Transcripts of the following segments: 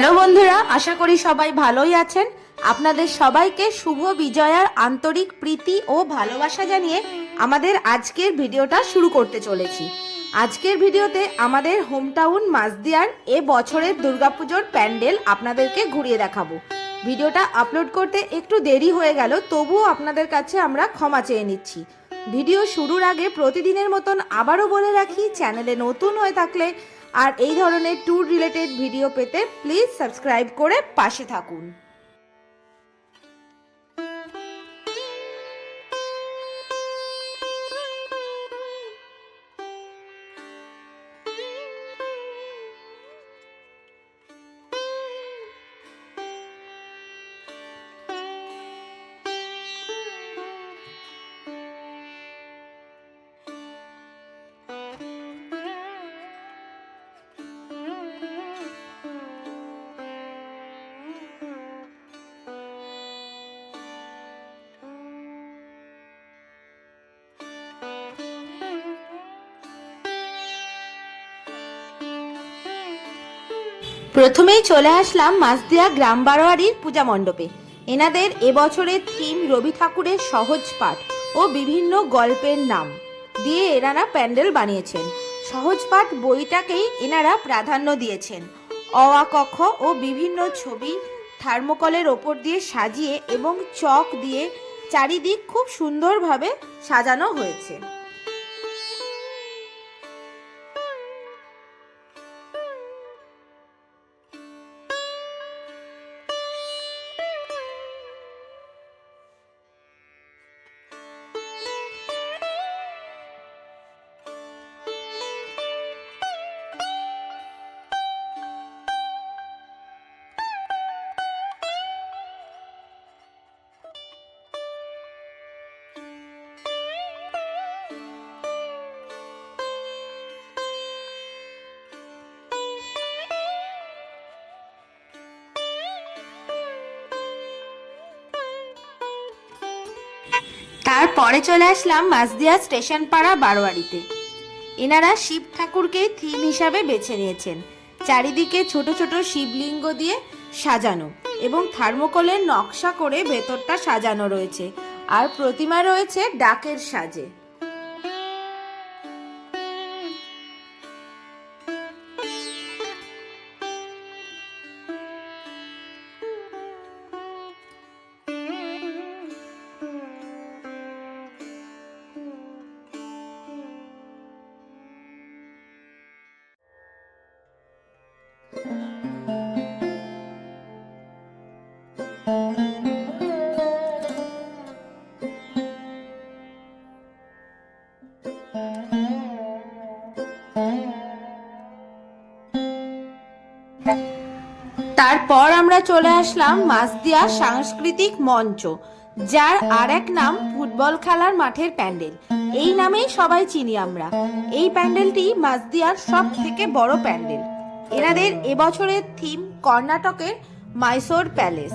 Hello বন্ধুরা, আশা করি সবাই ভালোই আছেন। আপনাদের সবাইকে শুভ বিজয়ার আন্তরিক প্রীতি ও ভালোবাসা জানিয়ে আমাদের আজকের ভিডিওটা শুরু করতে চলেছি। আজকের ভিডিওতে আমাদের হোমটাউন মাসদিয়ার এ বছরের দুর্গাপুজোর প্যান্ডেল আপনাদেরকে ঘুরিয়ে দেখাবো। ভিডিওটা আপলোড করতে একটু দেরি হয়ে গেল, তবুও আপনাদের কাছে আমরা ক্ষমা চেয়ে নিচ্ছি। ভিডিও শুরুর আগে প্রতিদিনের মতন আবারও বলে রাখি, চ্যানেলে নতুন হয়ে থাকলে আর এই ধরনের ট্যুর রিলেটেড ভিডিও পেতে প্লিজ সাবস্ক্রাইব করে পাশে থাকুন। প্রথমেই চলে আসলাম মাসদিয়া গ্রাম বারোয়ারির পূজা মণ্ডপে। এনাদের এবছরের থিম রবি ঠাকুরের সহজ পাঠ ও বিভিন্ন গল্পের নাম দিয়ে এনারা প্যান্ডেল বানিয়েছেন। সহজ পাঠ বইটাকেই এনারা প্রাধান্য দিয়েছেন। অ আ ও বিভিন্ন ছবি থার্মোকলের ওপর দিয়ে সাজিয়ে এবং চক দিয়ে চারিদিক খুব সুন্দরভাবে সাজানো হয়েছে। তারপরে চলে আসলাম মাসদিয়া স্টেশন পাড়া বারোয়ারিতে। এনারা শিব ঠাকুরকে থিম হিসাবে বেছে নিয়েছেন। চারিদিকে ছোট ছোট শিবলিঙ্গ দিয়ে সাজানো এবং থার্মোকলের নকশা করে ভেতরটা সাজানো রয়েছে। আর প্রতিমা রয়েছে ডাকের সাজে। তারপর আমরা চলে আসলাম মাসদিয়া সাংস্কৃতিক মঞ্চ, যার আর এক নাম ফুটবল খেলার মাঠের প্যান্ডেল। এই নামেই সবাই চিনি আমরা। এই প্যান্ডেলটি মাসদিয়ার সব থেকে বড় প্যান্ডেল। এনাদের এবছরের থিম কর্ণাটকের মাইসোর প্যালেস।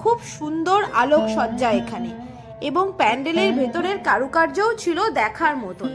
খুব সুন্দর আলোক সজ্জা এখানে, এবং প্যান্ডেলের ভেতরের কারুকার্যও ছিল দেখার মতন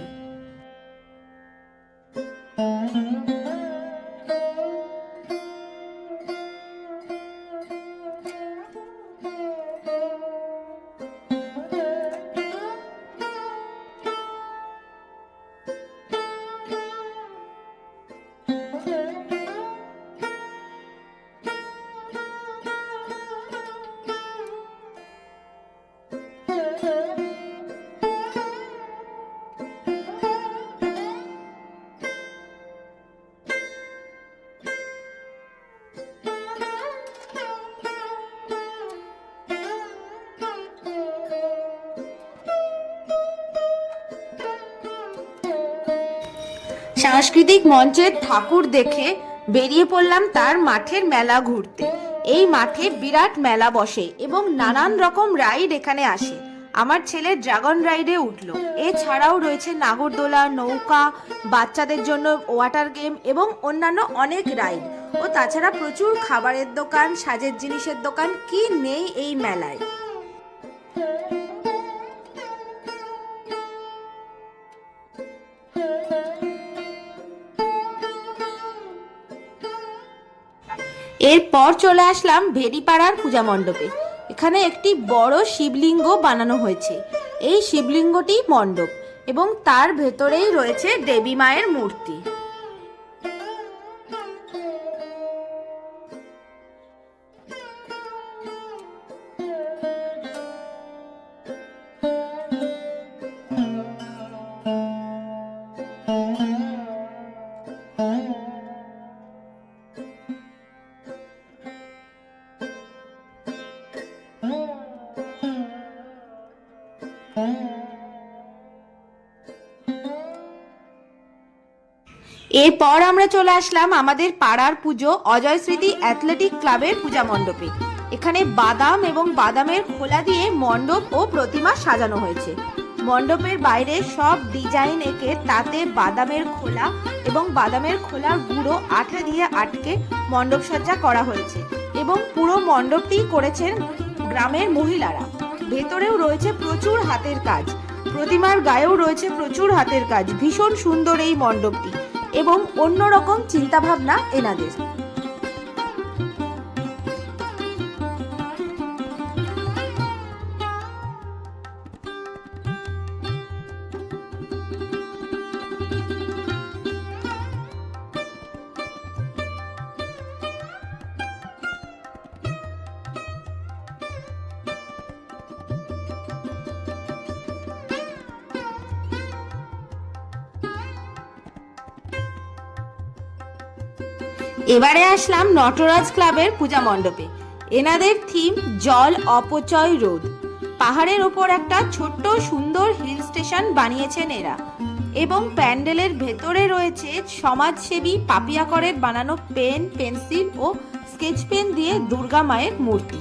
সাংস্কৃতিক মঞ্চের ঠাকুর দেখে বেরিয়ে পড়লাম তার মাঠের মেলা ঘুরতে। এই মাঠে বিরাট মেলা বসে এবং নানান রকম রাইড এখানে আসে। আমার ছেলে ড্রাগন রাইডে উঠল। এছাড়াও রয়েছে নাগরদোলা, নৌকা, বাচ্চাদের জন্য ওয়াটার গেম এবং অন্যান্য অনেক রাইড। ও তাছাড়া প্রচুর খাবারের দোকান, সাজের জিনিসের দোকান, কি নেই এই মেলায়। এরপর চলে আসলাম ভেড়িপাড়ার পূজা মণ্ডপে। এখানে একটি বড় শিবলিঙ্গ বানানো হয়েছে। এই শিবলিঙ্গটি মণ্ডপ এবং তার ভেতরেই রয়েছে দেবী মায়ের মূর্তি। এরপর আমরা চলে আসলাম আমাদের পাড়ার পুজো অজয় স্মৃতি অ্যাথলেটিক ক্লাবের পূজা মণ্ডপে। এখানে বাদাম এবং বাদামের খোলা দিয়ে মণ্ডপ ও প্রতিমা সাজানো হয়েছে। মণ্ডপের বাইরে সব ডিজাইন এঁকে তাতে বাদামের খোলা এবং বাদামের খোলার গুঁড়ো আঠা দিয়ে আটকে মণ্ডপ সজ্জা করা হয়েছে এবং পুরো মণ্ডপটি করেছেন গ্রামের মহিলারা। ভেতরেও রয়েছে প্রচুর হাতের কাজ, প্রতিমার গায়েও রয়েছে প্রচুর হাতের কাজ। ভীষণ সুন্দর এই মণ্ডপটি। এবং অন্যরকম চিন্তাভাবনা এনাদের। এবারে আসলাম নটরাজ ক্লাবের পূজা মণ্ডপে। এনাদের থিম জল অপচয় রোদ পাহাড়ের ওপর একটা ছোট্ট সুন্দর হিল স্টেশন বানিয়েছেন এরা। এবং প্যান্ডেলের ভেতরে রয়েছে সমাজসেবী পাপিয়াকরের বানানো পেন পেন্সিল ও স্কেচ পেন দিয়ে দুর্গা মায়ের মূর্তি।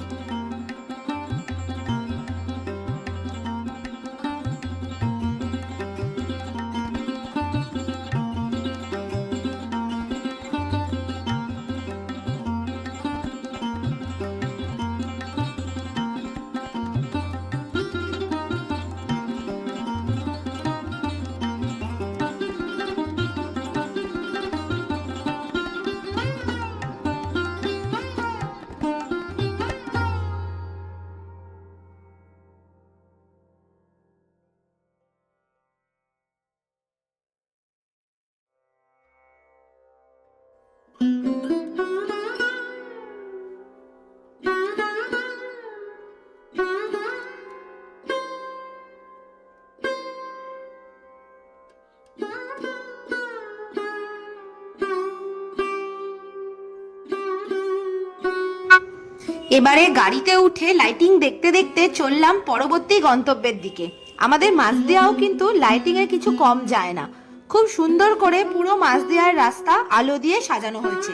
এবারে গাড়িতে উঠে লাইটিং দেখতে দেখতে চললাম পরবর্তী গন্তব্যের দিকে। আমাদের মাঝদিয়াও কিন্তু লাইটিং এর কিছু কম যায় না। খুব সুন্দর করে পুরো মাঝদিয়ার রাস্তা আলো দিয়ে সাজানো হয়েছে।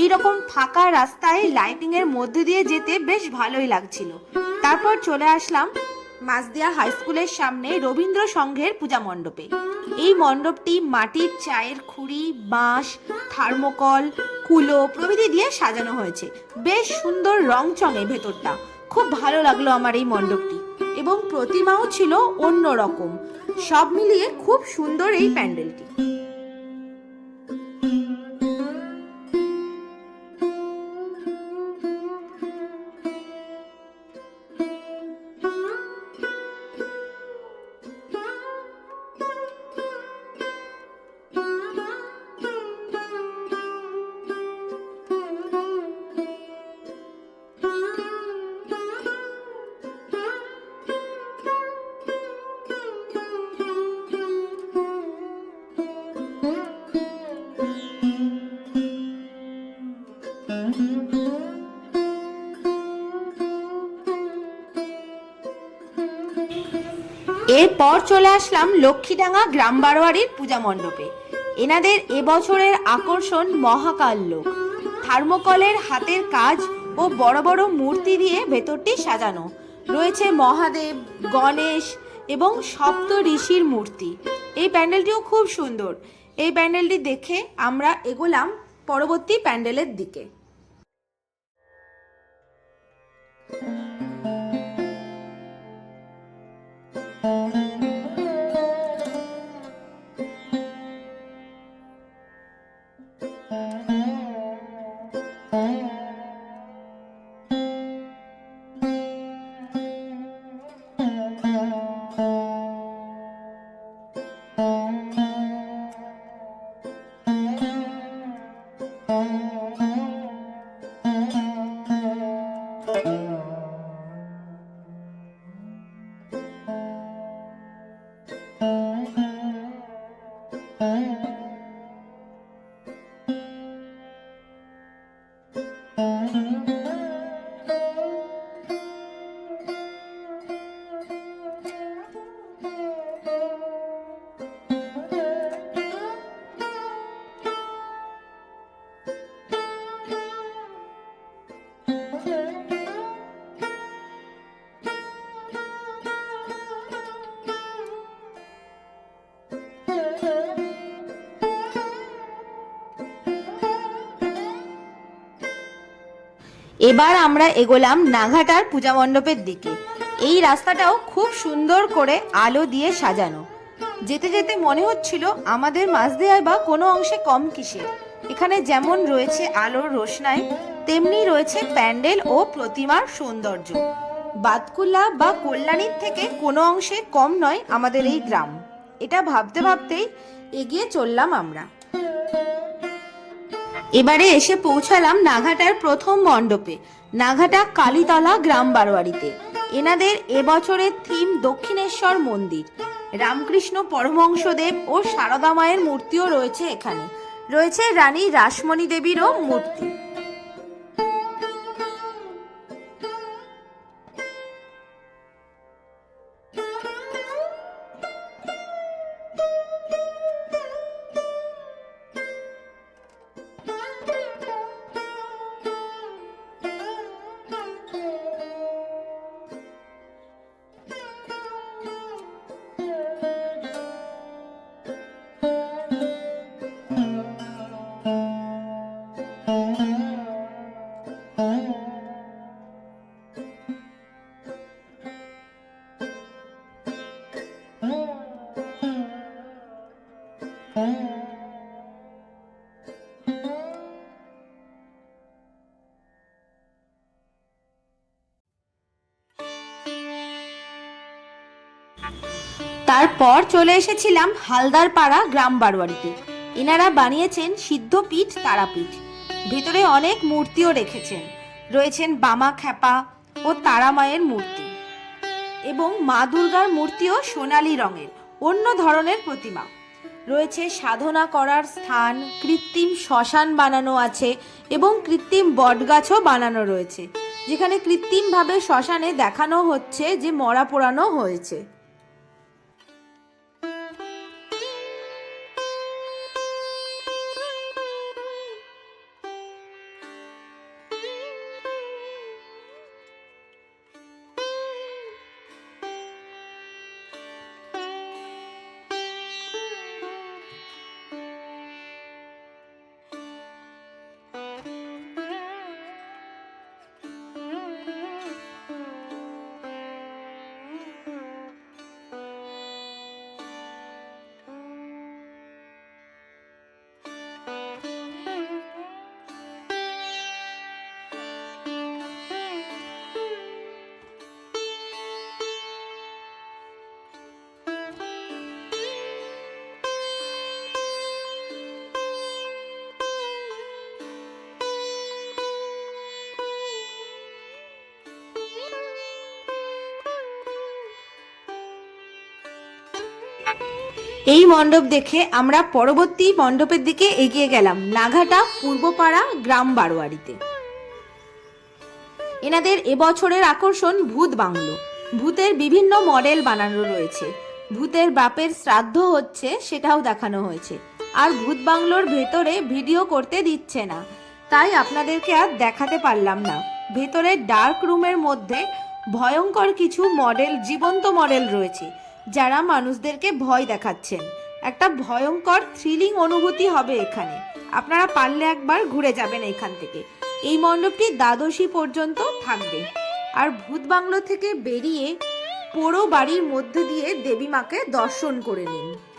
এই রকম ফাঁকা রাস্তায় লাইটিং এর মধ্যে দিয়ে যেতে বেশ ভালোই লাগছিল। তারপর চলে আসলাম মাঝদিয়া হাই স্কুলের সামনে রবীন্দ্র সংঘের পূজা মণ্ডপে। এই মণ্ডপটি মাটির চায়ের খুঁড়ি, বাঁশ, থার্মোকল, কুলো প্রভৃতি দিয়ে সাজানো হয়েছে। বেশ সুন্দর রং চঙে ভেতরটা। খুব ভালো লাগল আমার এই মণ্ডপটি এবং প্রতিমাও ছিল অন্য রকম সব মিলিয়ে খুব সুন্দর এই প্যান্ডেলটি। এরপর চলে আসলাম লক্ষ্মীডাঙ্গা গ্রাম বারোয়ারির পূজা মণ্ডপে। এনাদের এবছরের আকর্ষণ মহাকাল লোক। থার্মোকলের হাতের কাজ ও বড় বড় মূর্তি দিয়ে ভেতরটি সাজানো। রয়েছে মহাদেব, গণেশ এবং সপ্ত ঋষির মূর্তি। এই প্যান্ডেলটিও খুব সুন্দর। এই প্যান্ডেলটি দেখে আমরা এগোলাম পরবর্তী প্যান্ডেলের দিকে। you এবার আমরা এগোলাম নাঘাটার পূজা মণ্ডপের দিকে। এই রাস্তাটাও খুব সুন্দর করে আলো দিয়ে সাজানো। যেতে যেতে মনে হচ্ছিল আমাদের মাঝদেয়ায় বা কোনো অংশে কম কিসের। এখানে যেমন রয়েছে আলোর রোশনাই, তেমনি রয়েছে প্যান্ডেল ও প্রতিমার সৌন্দর্য। বাতকুল্লা বা কল্যাণীর থেকে কোনো অংশে কম নয় আমাদের এই গ্রাম। এটা ভাবতে ভাবতেই এগিয়ে চললাম আমরা। এবারে এসে পৌঁছালাম নাঘাটার প্রথম মণ্ডপে, নাঘাটা কালীতলা গ্রাম বারোয়ারিতে। এনাদের এবছরের থিম দক্ষিণেশ্বর মন্দির। রামকৃষ্ণ পরমহংসদেব ও সারদা মায়ের মূর্তিও রয়েছে এখানে। রয়েছে রানী রাসমণি দেবীরও মূর্তি। তারপর চলে এসেছিলাম হালদারপাড়া গ্রাম বারোয়ারিতে। এনারা বানিয়েছেন সিদ্ধপীঠ তারাপীঠ। ভিতরে অনেক মূর্তিও রেখেছেন। রয়েছেন বামা খ্যাপা ও তারা মায়ের মূর্তি। এবং মা দুর্গার মূর্তিও সোনালী রঙের, অন্য ধরনের প্রতিমা। রয়েছে সাধনা করার স্থান, কৃত্রিম শ্মশান বানানো আছে এবং কৃত্রিম বটগাছও বানানো রয়েছে। যেখানে কৃত্রিমভাবে শ্মশানে দেখানো হচ্ছে যে মরা পোড়ানো হয়েছে। এই মণ্ডপ দেখে আমরা পরবর্তী মণ্ডপের দিকে এগিয়ে গেলাম, নাঘাটা, পূর্বপাড়া, গ্রাম বারোয়ারিতে। এনাদের এবছরের আকর্ষণ ভূত বাংলো। ভূতের বিভিন্ন মডেল বানানো রয়েছে। ভূতের বাপের শ্রাদ্ধ হচ্ছে, সেটাও দেখানো হয়েছে। আর ভূত বাংলোর ভেতরে ভিডিও করতে দিচ্ছে না। তাই আপনাদেরকে আর দেখাতে পারলাম না। ভেতরে ডার্ক রুমের মধ্যে ভয়ঙ্কর কিছু মডেল, জীবন্ত মডেল রয়েছে। যারা মানুষদেরকে ভয় দেখাচ্ছেন। একটা ভয়ঙ্কর থ্রিলিং অনুভূতি হবে এখানে। আপনারা পারলে একবার ঘুরে যাবেন এখান থেকে। এই মণ্ডপটি দ্বাদশী পর্যন্ত থাকবে। আর ভূত বাংলো থেকে বেরিয়ে পোড়ো বাড়ির মধ্যে দিয়ে দেবী মাকে দর্শন করে নিন।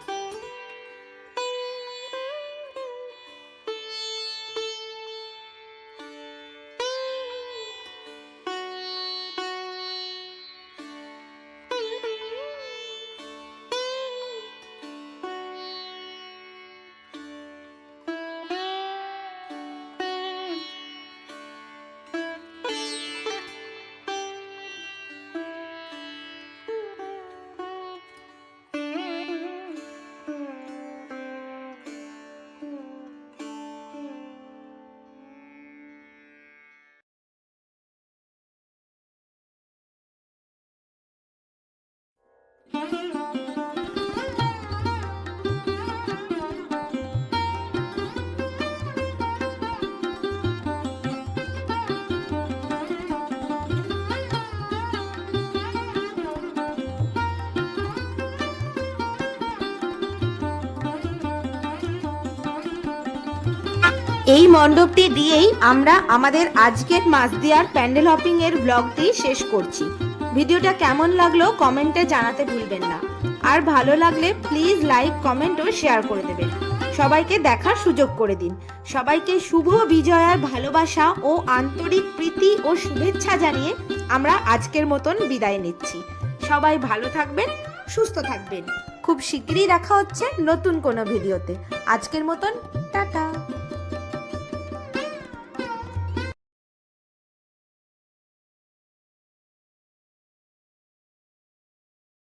এই মণ্ডপটি দিয়েই আমরা আমাদের আজকের মাসদিয়ার প্যান্ডেল হপিং এর ব্লগটি শেষ করছি। ভিডিওটা কেমন লাগল কমেন্টে জানাতে ভুলবেন না। আর ভালো লাগলে প্লিজ লাইক, কমেন্ট ও শেয়ার করে দেবেন। সবাইকে দেখার সুযোগ করে দিন। সবাইকে শুভ বিজয়ার ভালোবাসা ও আন্তরিক প্রীতি ও শুভেচ্ছা জানিয়ে আমরা আজকের মতন বিদায় নিচ্ছি। সবাই ভালো থাকবেন, সুস্থ থাকবেন। খুব শীঘ্রই দেখা হচ্ছে নতুন কোনো ভিডিওতে। আজকের মতন, টাটা।